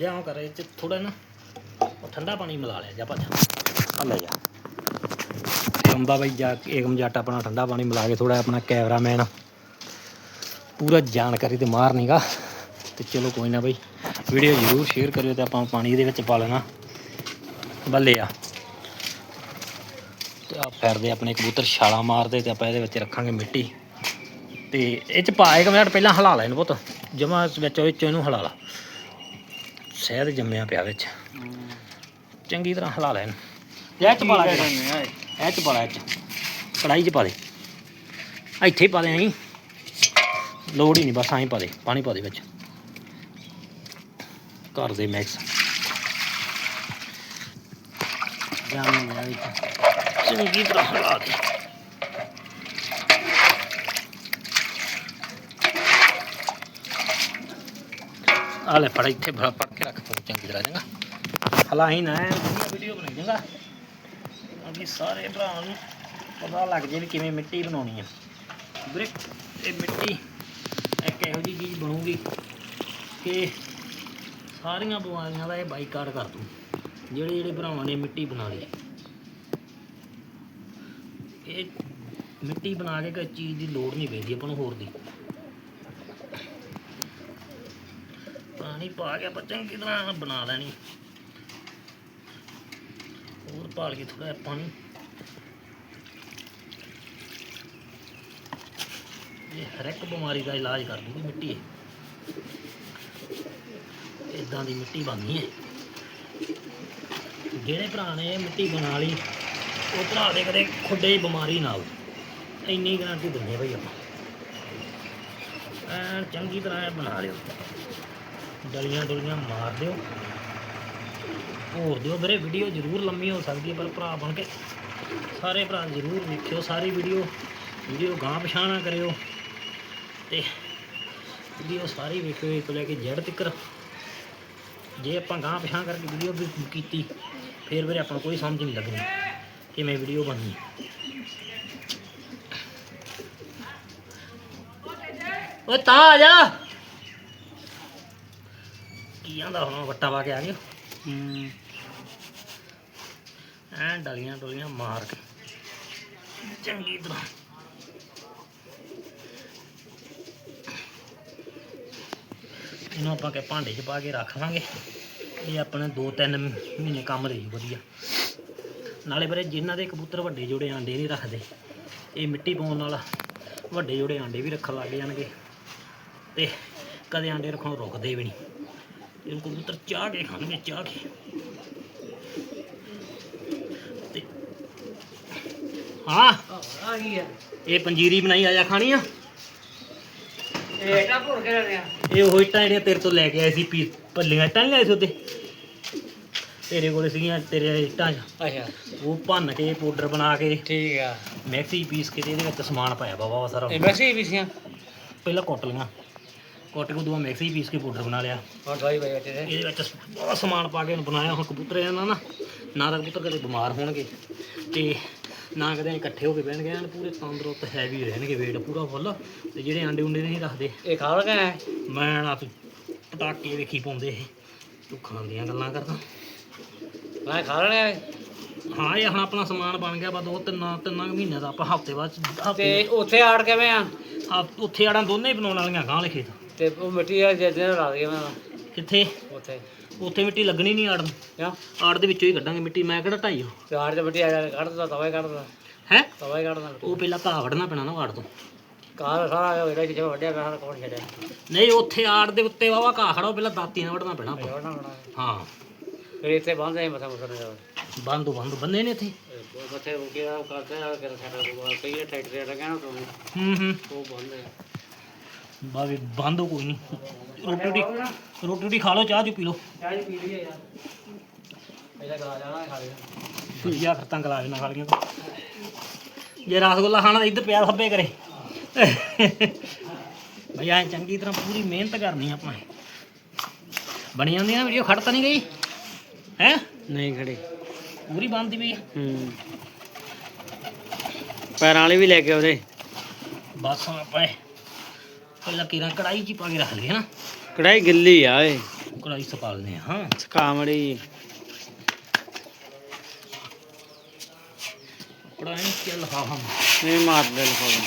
ਜਾਂ ਕਰੇ ਚ ਥੋੜਾ ਨਾ ਉਹ ਠੰਡਾ ਪਾਣੀ ਮਿਲਾ ਲਿਆ, ਜਾ ਭਾਜਾ। ਆ ਲੈ ਜਾ। ਤੇ ਬਈ ਜਾ ਏਕਮ ਜੱਟ ਆਪਣਾ ਠੰਡਾ ਪਾਣੀ ਮਿਲਾ ਕੇ ਥੋੜਾ ਆਪਣਾ ਕੈਮਰਾਮੈਨ ਪੂਰਾ ਜਾਣਕਾਰੀ ਤੇ ਮਾਰ ਨੀਗਾ। ਤੇ ਚਲੋ ਕੋਈ ਨਾ ਬਈ ਵੀਡੀਓ ਜ਼ਰੂਰ ਸ਼ੇਅਰ ਕਰਿਓ ਤੇ ਆਪਾਂ ਪਾਣੀ ਇਹਦੇ ਵਿੱਚ ਪਾ ਲੈਣਾ। ਬੱਲੇ ਆ। ਤੇ ਆ ਫਿਰਦੇ ਆਪਣੇ ਕਬੂਤਰ ਛਾਲਾਂ ਮਾਰਦੇ ਤੇ ਆਪਾਂ ਇਹਦੇ ਵਿੱਚ ਰੱਖਾਂਗੇ ਮਿੱਟੀ। ਤੇ ਇਹ ਚ ਪਾ ਇੱਕ ਮਿੰਟ ਪਹਿਲਾਂ ਹਿਲਾ ਲੈ ਇਹਨੂੰ ਪੁੱਤ। ਜਮਾ ਵਿੱਚ ਵਿੱਚ ਇਹਨੂੰ ਹਿਲਾ ਲਾ। ਸ਼ਹਿਦ ਜੰਮਿਆ ਪਿਆ ਵਿੱਚ। ਚੰਗੀ ਤਰ੍ਹਾਂ ਹਿਲਾ ਲੈ ਇਹਨੂੰ। ਇਹ ਚ ਪਾ ਲਾ। ਇਹ? ਚ ਪਾ ਲੈ ਇਹ ਚ। ਕੜਾਈ ਚ ਪਾ ਦੇ। ਇੱਥੇ ਪਾ ਦੇ ਐਂ ਲੋੜ ਹੀ ਨਹੀਂ, ਬਸ ਐਂ ਪਾ ਦੇ, ਪਾਣੀ ਪਾ ਦੇ ਵਿੱਚ। ਕਰ ਦੇ ਮਿਕਸ ਜਾਮ ਗਿਆ ਵਿੱਚ। ਚੰਗੀ ਤਰ੍ਹਾਂ ਹਿਲਾ ਦੇ। ਆ ਲੈ ਫੜ, ਇੱਥੇ ਫੜ ਫੜ ਕੇ ਰੱਖ ਤੂੰ, ਚੰਗੀ ਤਰ੍ਹਾਂ ਚੰਗਾ। ਹਲਾਈ ਨਾ ਵੀਡੀਓ ਬਣਾਈ, ਚੰਗਾ। ਕਿਉਂਕਿ ਸਾਰੇ ਭਰਾਵਾਂ ਨੂੰ ਪਤਾ ਲੱਗ ਜੇ ਵੀ ਕਿਵੇਂ ਮਿੱਟੀ ਬਣਾਉਣੀ ਆ। ਵੀਰੇ ਇਹ ਮਿੱਟੀ ਇੱਕ ਇਹੋ ਜਿਹੀ ਚੀਜ਼ ਬਣੂਗੀ ਕਿ ਸਾਰੀਆਂ ਬਿਮਾਰੀਆਂ ਦਾ ਇਹ ਬਾਈਕਾਟ ਕਰ ਦੂ ਜਿਹੜੇ ਜਿਹੜੇ ਭਰਾਵਾਂ ਨੇ ਮਿੱਟੀ ਬਣਾ ਲਈ। ਇਹ ਮਿੱਟੀ ਬਣਾ ਕੇ ਕੋਈ ਚੀਜ਼ ਦੀ ਲੋੜ ਨਹੀਂ ਪੈਂਦੀ ਆਪਾਂ ਨੂੰ ਹੋਰ ਦੀ। ਪਾਣੀ ਪਾ ਕੇ ਆਪਾਂ ਚੰਗੀ ਤਰ੍ਹਾਂ ਬਣਾ ਲੈਣੀ। ਹੋਰ ਪਾਲ ਕੇ ਥੋੜਾ ਪਾਣੀ। ਇਹ ਹਰ ਇੱਕ ਬਿਮਾਰੀ ਦਾ ਇਲਾਜ ਕਰ ਦੂਗੀ ਮਿੱਟੀ ਇਹ। ਇਦਾਂ ਦੀ ਮਿੱਟੀ ਬਣਨੀ ਹੈ ਜਿਹੜੇ ਭਰਾ ਨੇ ਇਹ ਮਿੱਟੀ ਬਣਾ ਲਈ, ਉਹ ਭਰਾ ਦੇ ਕਦੇ ਖੁੱਡੇ ਦੀ ਬਿਮਾਰੀ ਨਾ ਆਵੇ ਇੰਨੀ ਗਾਰੰਟੀ ਦਿੰਦੇ ਭਾਈ ਆਪਾਂ। ਐਨ ਚੰਗੀ ਤਰ੍ਹਾਂ ਬਣਾ ਲਿਓ। ਡਲੀਆਂ ਡੁਲੀਆਂ ਮਾਰ ਦਿਓ। ਹੋਰ ਦਿਓ ਵੀਰੇ ਵੀਡੀਓ ਜ਼ਰੂਰ ਲੰਮੀ ਹੋ ਸਕਦੀ ਹੈ, ਪਰ ਭਰਾ ਬਣ ਕੇ ਸਾਰੇ ਭਰਾ ਜ਼ਰੂਰ ਵੇਖਿਓ ਸਾਰੀ ਵੀਡੀਓ ਵੀਡੀਓ ਗਾਂ ਪਛਾਣ ਨਾ ਕਰਿਓ। ਤੇ ਵੀਡੀਓ ਸਾਰੀ ਵੇਖਿਓ ਇੱਕ ਲੈ ਕੇ ਜੜ ਤੱਕ ਜੇ ਆਪਾਂ ਗਾਂ ਪਛਾਣ ਕਰਕੇ ਵੀਡੀਓ ਵੀ ਕੀਤੀ ਫਿਰ ਵੀਰੇ ਆਪਾਂ ਕੋਈ ਸਮਝ ਨਹੀਂ ਲੱਗਣੀ ਕਿਵੇਂ ਵੀਡੀਓ ਬਣਨੀ। ਓਏ ਤਾਂ ਆ ਜਾ। ਕੀ ਆਂਦਾ ਹੁਣ ਵੱਟਾ ਪਾ ਕੇ ਆ ਗਿਆ ਹੂੰ। ਐਂ ਡਲੀਆਂ ਡੁਲੀਆਂ ਮਾਰ ਕੇ। ਚੰਗੀ ਤਰ੍ਹਾਂ। ਇਹਨੂੰ ਆਪਾਂ ਕੇ ਭਾਂਡੇ 'ਚ ਪਾ ਕੇ ਰੱਖ ਲਾਂਗੇ। ਇਹ ਆਪਣੇ 2-3 ਮਹੀਨੇ ਕੰਮ ਜੀ ਵਧੀਆ। ਨਾਲੇ ਵੀਰੇ ਜਿਨ੍ਹਾਂ ਦੇ ਕਬੂਤਰ ਵੱਡੇ ਜੋੜੇ ਆਂਡੇ ਨਹੀਂ ਰੱਖਦੇ ਇਹ ਮਿੱਟੀ ਪਾਉਣ ਨਾਲ ਵੱਡੇ ਜੋੜੇ ਆਂਡੇ ਵੀ ਰੱਖਣ ਲੱਗ ਜਾਣਗੇ। ਤੇ ਕਦੇ ਆਂਡੇ ਰੱਖਣੋਂ ਰੁਕਦੇ ਵੀ ਨਹੀਂ। ਇਹ ਕਬੂਤਰ ਚਾਹ ਕੇ ਖਾਣਗੇ ਚਾਹ ਕੇ। ਹਾਂ। ਆ ਗਈ ਆ। ਇਹ ਪੰਜੀਰੀ ਬਣਾਈ ਆਜਾ ਖਾਣੀ ਆ। ਇਹ ਤਾਂ ਭੁਰ ਕੇ ਰਹਿਆ ਇਹ ਉਹ ਇੱਟਾਂ ਜਿਹੜੀਆਂ ਤੇਰੇ ਤੋਂ ਲੈ ਕੇ ਆਏ ਸੀ ਪੀ ਭੱਲੀਆਂ ਇੱਟਾਂ ਨਹੀਂ ਆਏ ਸੀ ਉਹਦੇ ਤੇਰੇ ਕੋਲ ਸੀਗੀਆਂ ਤੇਰੇ ਇੱਟਾਂ 'ਚ। ਅੱਛਾ। ਉਹ ਭੰਨ ਕੇ ਪਾਊਡਰ ਬਣਾ ਕੇ। ਠੀਕ ਆ। ਮਿਕਸੀ ਪੀਸ ਕੇ ਤੇ ਇਹਦੇ ਵਿੱਚ ਸਮਾਨ ਪਾਇਆ ਬਾਬਾ ਸਾਰਾ। ਇਹ ਮੈਸੀ ਵੀ ਸੀ ਪਹਿਲਾਂ ਕੁੱਟ ਲਈਆਂ ਕੁੱਟ ਕੇ ਦੂਆ ਮਿਕਸੀ ਪੀਸ ਕੇ ਪਾਊਡਰ ਬਣਾ ਲਿਆ। ਹੁਣ ਦਵਾਈ ਪਈ ਬੈਠੇ ਤੇ ਇਹਦੇ ਵਿੱਚ ਬਹੁਤ ਸਮਾਨ ਪਾ ਕੇ ਉਹਨੂੰ ਬਣਾਇਆ ਹੁਣ ਕਬੂਤਰ ਇਹਨਾਂ ਨਾ ਨਾ ਤਾਂ ਕਬੂਤਰ ਕਦੇ ਬਿਮਾਰ ਹੋਣਗੇ। ਤੇ ਨਾ ਕਦੇ ਇਕੱਠੇ ਹੋ ਕੇ ਬਹਿਣਗੇ ਐਨ ਪੂਰੇ ਤੰਦਰੁਸਤ ਹੈਵੀ ਰਹਿਣਗੇ weight ਪੂਰਾ ਫੁੱਲ ਤੇ ਜਿਹੜੇ ਆਂਡੇ ਉਂਡੇ ਨਹੀਂ ਰੱਖਦੇ ਇਹ ਖਾ ਲਗਾ ਮੈਂ ਨਾ ਤੂੰ ਪਟਾਕੇ ਵੇਖੀ ਪਾਉਂਦੇ ਇਹ। ਤੂੰ ਖਾਣ ਦੀਆਂ ਗੱਲਾਂ ਕਰਦਾ। ਮੈਂ ਖਾ ਲੈਣਾ। ਹਾਂ ਇਹ ਹੁਣ ਆਪਣਾ ਸਮਾਨ ਬਣ ਗਿਆ ਬਾ ਦੋ ਤਿੰਨ ਤਿੰਨਾਂ ਕੁ ਮਹੀਨਿਆਂ ਦਾ ਆਪਾਂ ਹਫ਼ਤੇ ਬਾਅਦ ਤੇ ਉੱਥੇ ਆੜ ਕਿਵੇਂ ਆ? ਉੱਥੇ ਆੜਾਂ ਦੋਨੇ ਹੀ ਬਣਾਉਣ ਵਾਲੀਆਂ ਗਾਂ ਵਾਲੇ ਖੇਤ। ਤੇ ਉਹ ਮਿੱਟੀ ਆ ਨਾਲ ਲਾ ਦਈਏ ਮੈਂ। ਕਿੱਥੇ? ਉੱਥੇ। ਉੱਥੇ ਮਿੱਟੀ ਲੱਗਣੀ ਨਹੀਂ ਆੜ ਨੂੰ ਕਿਉਂ ਆੜ ਦੇ ਵਿੱਚੋਂ ਹੀ ਕੱਢਾਂਗੇ ਮਿੱਟੀ ਮੈਂ ਕਿਹੜਾ ਢਾਈ ਤੇ ਆੜ ਤੇ ਮਿੱਟੀ ਆ ਜਾ ਕੱਢਦਾ ਤਵਾ ਹੀ ਕੱਢਦਾ। ਹੈ? ਤਵਾ ਹੀ ਕੱਢਦਾ ਉਹ ਪਹਿਲਾਂ ਘਾਹ ਵੜਨਾ ਪੈਣਾ ਨਾ ਆੜ ਤੋਂ। ਕਾਰ ਸਾਰਾ ਜਿਹੜਾ ਕਿ ਜੋ ਵੱਡਿਆ ਸਾਰਾ ਕੋਣ ਛੱਡਿਆ? ਨਹੀਂ ਉੱਥੇ ਆੜ ਦੇ ਉੱਤੇ ਵਾਵਾ ਘਾਹ ਖੜਾ ਪਹਿਲਾਂ ਦਾਤੀ ਨਾਲ ਵੜਨਾ ਪੈਣਾ ਆਪਾਂ। ਜੋੜਨਾ ਬਣਾ ਹਾਂ। ਫਿਰ ਇੱਥੇ ਬੰਦ ਮੁਸਰ ਨੇ ਬੰਦੋ ਬੰਦ ਬੰਨੇ ਨੇ ਇੱਥੇ। ਬੱਚੇ ਰੁਕੇ ਆ ਕਰਦੇ ਆ ਕਿ ਸਾਡਾ ਕਈ ਟਰੈਕਟਰ ਆ ਕਹਿਣਾ ਤੋਂ। ਹੂੰ ਹੂੰ। ਉਹ ਬੰਦ ਬਾਵੇ ਬੰਦੋ ਕੋਈ ਨਹੀਂ ਰੋਟੀ ਰੋਟੀ ਰੋਟੀ ਰੋਟੀ ਖਾ ਲਓ ਚਾਹ ਚੁ ਪੀ ਲਓ। ਚਾਹ ਪੀ ਲਈ ਯਾਰ। ਪਹਿਲਾਂ ਗਲਾ ਜਾਣਾ ਖਾ ਲਿਆ ਵਧੀਆ ਖਰਤਾਂ ਗਲਾ ਨਾ ਖਾ ਲੀਆਂ ਜੇ ਰਸਗੁੱਲਾ ਖਾਣਾ ਤਾਂ ਇੱਧਰ ਪਿਆ ਖੱਬੇ ਕਰੇ ਐਂ ਚੰਗੀ ਤਰ੍ਹਾਂ ਪੂਰੀ ਮਿਹਨਤ ਕਰਨੀ ਆਪਾਂ। ਬਣੀ ਜਾਂਦੀ ਨਾ ਵੀਡੀਓ ਖੜ ਤਾਂ ਨਹੀਂ ਗਈ? ਹੈ? ਨਹੀਂ ਖੜੇ। ਪੂਰੀ ਆ। ਹੂੰ। ਪੈਰਾਂ ਵਾਲੇ ਵੀ ਲੈ ਕੇ ਉਹਦੇ। ਬਸ ਆਪਾਂ ਪਹਿਲਾਂ ਕੀਰਾਂ ਕੜਾਈ 'ਚ ਹੀ ਪਾ ਕੇ ਰੱਖ ਲਈਏ ਨਾ। ਕੜਾਈ ਗਿੱਲੀ ਆ ਏ ਕੜਾਈ ਸਪਾਲਨੇ ਆ ਹਾਂ। ਕਾਮੜੀ ਕੜਾਈ ਚ ਲਫਾਫਾ ਨਹੀਂ ਮਾਰ ਦੇ ਲਫਾਵਾ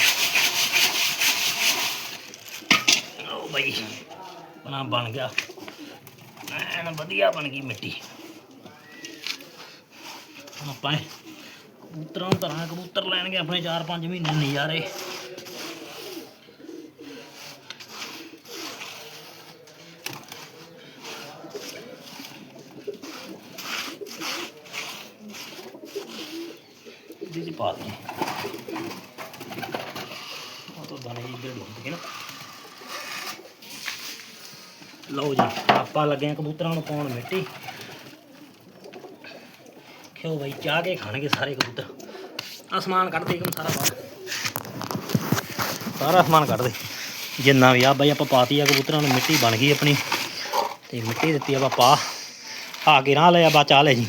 ਉਹ ਬਈ ਬਣਾ ਬਣ ਗਿਆ। ਐਨ ਵਧੀਆ ਬਣ ਗਈ ਮਿੱਟੀ। ਹੁਣ ਆਪਾਂ ਇਹ ਕਬੂਤਰਾਂ ਨੂੰ ਤਰ੍ਹਾਂ ਕਬੂਤਰ ਲੈਣਗੇ ਆਪਣੇ 4-5 ਮਹੀਨੇ ਨਜ਼ਾਰੇ। ਇਹਦੇ ਚ ਪਾ ਦੇ ਉਹ ਤਾਂ ਦਾਣੇ ਇੱਧਰ ਡੁੱਬ ਗਏ ਨਾ ਲਓ ਜੀ ਆਪਾਂ ਲੱਗੇ ਆ ਕਬੂਤਰਾਂ ਨੂੰ ਪਾਉਣ ਮਿੱਟੀ ਕਿਉਂ ਬਈ ਚਾਹ ਕੇ ਖਾਣਗੇ ਸਾਰੇ ਕਬੂਤਰ ਆ ਸਮਾਨ ਕੱਢ ਦੇ ਸਾਰਾ ਬਾਹਰ ਸਾਰਾ ਸਮਾਨ ਕੱਢ ਦੇ ਜਿੰਨਾ ਵੀ ਆ ਬਈ ਆਪਾਂ ਪਾਤੀ ਆ ਕਬੂਤਰਾਂ ਨੂੰ ਮਿੱਟੀ ਬਣ ਗਈ ਆਪਣੀ ਤੇ ਮਿੱਟੀ ਦਿੱਤੀ ਆਪਾਂ ਪਾ ਆ ਕੇ ਰਾਹ ਲਿਆ ਬਾ ਚਾਹ ਲੈ ਜੀ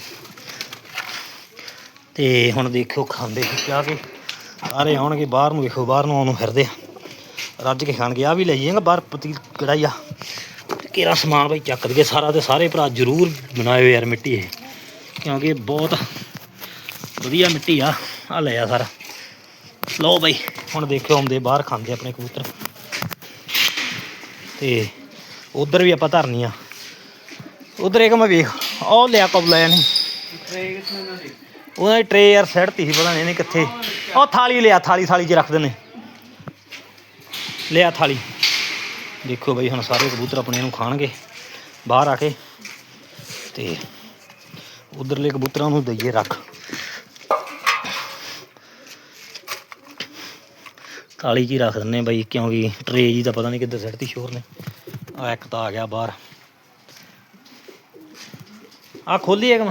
ਤੇ ਹੁਣ ਦੇਖਿਓ ਖਾਂਦੇ ਸੀ ਚਾਹ ਕੇ। ਸਾਰੇ ਆਉਣਗੇ, ਬਾਹਰ ਨੂੰ ਵੇਖੋ ਬਾਹਰ ਨੂੰ ਆਉਣ ਨੂੰ ਫਿਰਦੇ ਆ। ਰੱਜ ਕੇ ਖਾਣਗੇ ਆ ਵੀ ਲੈ ਜਾਏਗਾ, ਬਾਹਰ ਪਤੀ ਕੜਾਈ ਆ। ਤੇ ਸਮਾਨ ਬਈ ਚੱਕ ਦਈਏ, ਸਾਰਾ ਤੇ ਸਾਰੇ ਭਰਾ ਜ਼ਰੂਰ ਬਣਾਇਓ ਯਾਰ ਮਿੱਟੀ ਇਹ। ਕਿਉਂਕਿ ਬਹੁਤ ਵਧੀਆ ਮਿੱਟੀ ਆ ਆ ਲੈ ਆ ਸਾਰਾ। ਲਓ ਬਈ, ਹੁਣ ਦੇਖਿਓ ਆਉਂਦੇ ਬਾਹਰ ਖਾਂਦੇ ਆਪਣੇ ਕਬੂਤਰ। ਤੇ ਉਧਰ ਵੀ ਆਪਾਂ ਧਰਨੀ ਆ। ਉਧਰ ਇੱਕ ਮੈਂ ਵੇਖ ਉਹ ਲਿਆ ਕਬ ਲਿਆ ਨਹੀਂ ਉਹਨਾਂ ਦੀ ਟਰੇ ਯਾਰ ਸੈੱਟ ਸੀ, ਪਤਾ ਨਹੀਂ ਇਹਨੇ ਕਿੱਥੇ। ਉਹ ਥਾਲੀ ਲਿਆ, ਥਾਲੀ ਥਾਲੀ 'ਚ ਰੱਖ ਦਿੰਨੇ ਲਿਆ ਥਾਲੀ। ਦੇਖੋ ਬਈ, ਹੁਣ ਸਾਰੇ ਕਬੂਤਰ ਆਪਣੇ ਨੂੰ ਖਾਣਗੇ। ਬਾਹਰ ਆ ਕੇ। ਤੇ ਉਧਰਲੇ ਕਬੂਤਰਾਂ ਨੂੰ ਦਈਏ ਰੱਖ। ਥਾਲੀ 'ਚ ਹੀ ਰੱਖ ਦਿੰਨੇ ਬਈ, ਕਿਉਂਕਿ ਟਰੇ ਜੀ ਤਾਂ ਪਤਾ ਨਹੀਂ ਕਿੱਧਰ ਸੈੱਟ ਸ਼ੋਰ ਨੇ। ਆ ਇੱਕ ਤਾਂ ਆ ਗਿਆ ਬਾਹਰ। ਆ ਖੋਲੀ ਇੱਕ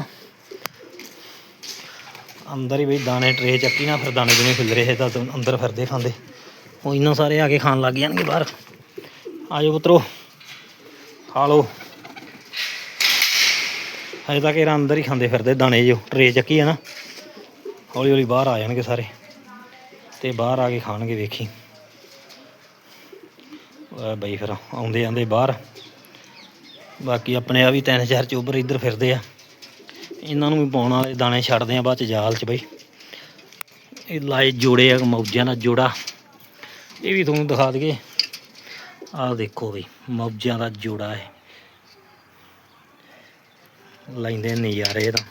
ਅੰਦਰ ਹੀ ਬਈ ਦਾਣੇ ਟਰੇ ਚੱਕੀ ਨਾ, ਫਿਰ ਦਾਣੇ ਜਿਵੇਂ ਖਿਲ ਰਹੇ ਤਾਂ ਅੰਦਰ ਫਿਰਦੇ ਖਾਂਦੇ। ਉਹ ਇਹਨਾਂ ਸਾਰੇ ਆ ਕੇ ਖਾਣ ਲੱਗ ਜਾਣਗੇ ਬਾਹਰ। ਆਜੋ ਪੁੱਤਰੋ, ਖਾ ਲਓ। ਹਜੇ ਤੱਕ ਇਹ ਅੰਦਰ ਹੀ ਖਾਂਦੇ ਫਿਰਦੇ ਦਾਣੇ ਜੋ ਟਰੇ ਚੱਕੀ ਹੈ ਨਾ। ਹੌਲੀ ਹੌਲੀ ਬਾਹਰ ਆ ਜਾਣਗੇ ਸਾਰੇ ਤੇ ਬਾਹਰ ਆ ਕੇ ਖਾਣਗੇ, ਵੇਖੀ। ਬਈ ਫਿਰ ਆਉਂਦੇ ਜਾਂਦੇ ਬਾਹਰ। ਬਾਕੀ ਆਪਣੇ ਆ ਵੀ ਤਿੰਨ ਚਾਰ ਚੋਬਰ ਇੱਧਰ ਫਿਰਦੇ ਆ। ਇਹਨਾਂ ਨੂੰ ਵੀ ਪਾਉਣ ਵਾਲੇ ਦਾਣੇ ਛੱਡਦੇ ਆ ਬਾਅਦ ਚ ਜਾਲ ਚ ਬਈ। ਇਹ ਲਾਏ ਜੋੜੇ ਆ ਮੌਜਾਂ ਦਾ ਜੋੜਾ। ਇਹ ਵੀ ਤੁਹਾਨੂੰ ਦਿਖਾ ਦਈਏ। ਆਹ ਦੇਖੋ ਬਈ ਮੌਜਾਂ ਦਾ ਜੋੜਾ ਹੈ ਲੈਂਦੇ ਨਜ਼ਾਰੇ ਤਾਂ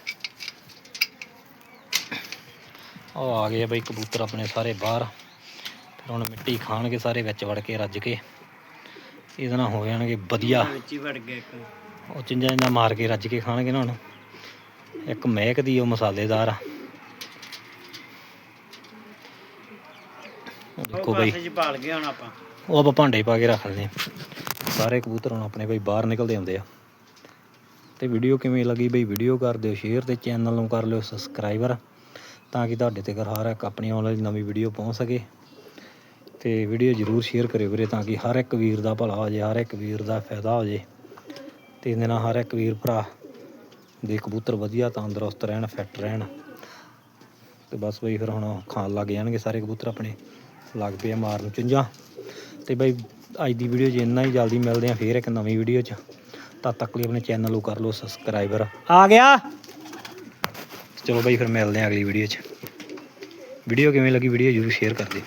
ਉਹ ਆ ਗਏ ਬਈ ਕਬੂਤਰ ਆਪਣੇ ਸਾਰੇ ਬਾਹਰ। ਫਿਰ ਹੁਣ ਮਿੱਟੀ ਖਾਣਗੇ ਸਾਰੇ ਵਿੱਚ ਵੜ ਕੇ ਰੱਜ ਕੇ। ਇਹਦੇ ਨਾਲ ਹੋ ਜਾਣਗੇ ਵਧੀਆ। ਵਿੱਚ ਹੀ ਵੜ ਗਿਆ ਇੱਕ। ਉਹ ਚਿੰਜਾ ਜਿੰਜਾ ਮਾਰ ਕੇ ਰੱਜ ਕੇ ਖਾਣਗੇ ਨਾ ਹੁਣ। ਇੱਕ ਮਹਿਕ ਦੀ ਉਹ ਮਸਾਲੇਦਾਰ ਆ। ਦੇਖੋ ਬਈ। ਚ ਪਾਲ ਗਏ ਹੁਣ ਆਪਾਂ। ਉਹ ਆਪਾਂ ਭਾਂਡੇ ਪਾ ਕੇ ਰੱਖ ਹਾਂ ਸਾਰੇ ਕਬੂਤਰ ਹੁਣ ਆਪਣੇ ਬਈ ਬਾਹਰ ਨਿਕਲਦੇ ਆਉਂਦੇ ਆ। ਤੇ ਵੀਡੀਓ ਕਿਵੇਂ ਲੱਗੀ ਬਈ? ਵੀਡੀਓ ਕਰ ਦਿਓ ਸ਼ੇਅਰ ਤੇ ਚੈਨਲ ਨੂੰ ਕਰ ਲਿਓ ਸਬਸਕ੍ਰਾਈਬਰ ਤਾਂ ਕਿ ਤੁਹਾਡੇ ਤੱਕ ਹਰ ਇੱਕ ਆਪਣੀ ਆਉਣ ਵਾਲੀ ਨਵੀਂ ਵੀਡੀਓ ਪਹੁੰਚ ਸਕੇ। ਤੇ ਵੀਡੀਓ ਜਰੂਰ ਸ਼ੇਅਰ ਕਰਿਓ ਵੀਰੇ ਤਾਂ ਕਿ ਹਰ ਇੱਕ ਵੀਰ ਦਾ ਭਲਾ ਹੋ ਜਾਏ ਹਰ ਇੱਕ ਵੀਰ ਦਾ ਫਾਇਦਾ ਹੋ ਜਾਏ ਤੇ ਇਹਦੇ ਨਾਲ ਹਰ ਇੱਕ ਵੀਰ ਭਰਾ ਦੇ ਕਬੂਤਰ ਵਧੀਆ, ਤੰਦਰੁਸਤ ਰਹਿਣ ਫਿੱਟ ਰਹਿਣ। ਤੇ ਬਸ ਬਈ ਫਿਰ ਹੁਣ ਖਾਣ ਲੱਗ ਜਾਣਗੇ ਸਾਰੇ ਕਬੂਤਰ ਆਪਣੇ। ਲੱਗ ਪਏ ਆ ਮਾਰਨ ਚੁੰਝਾਂ। ਤੇ ਬਈ ਅੱਜ ਦੀ ਵੀਡੀਓ 'ਚ ਇੰਨਾ ਹੀ, ਜਲਦੀ ਮਿਲਦੇ ਆ ਫੇਰ ਇੱਕ ਨਵੀਂ ਵੀਡੀਓ 'ਚ। ਤਦ ਤੱਕ ਲਈ ਆਪਣੇ ਚੈਨਲ ਨੂੰ ਕਰ ਲਓ ਸਬਸਕ੍ਰਾਈਬਰ ਆ ਗਿਆ! ਚਲੋ ਬਈ ਫਿਰ ਮਿਲਦੇ ਆ ਅਗਲੀ ਵੀਡੀਓ 'ਚ। ਵੀਡੀਓ ਕਿਵੇਂ ਲੱਗੀ, ਵੀਡੀਓ ਜਰੂਰ ਸ਼ੇਅਰ ਕਰ ਦਿਓ।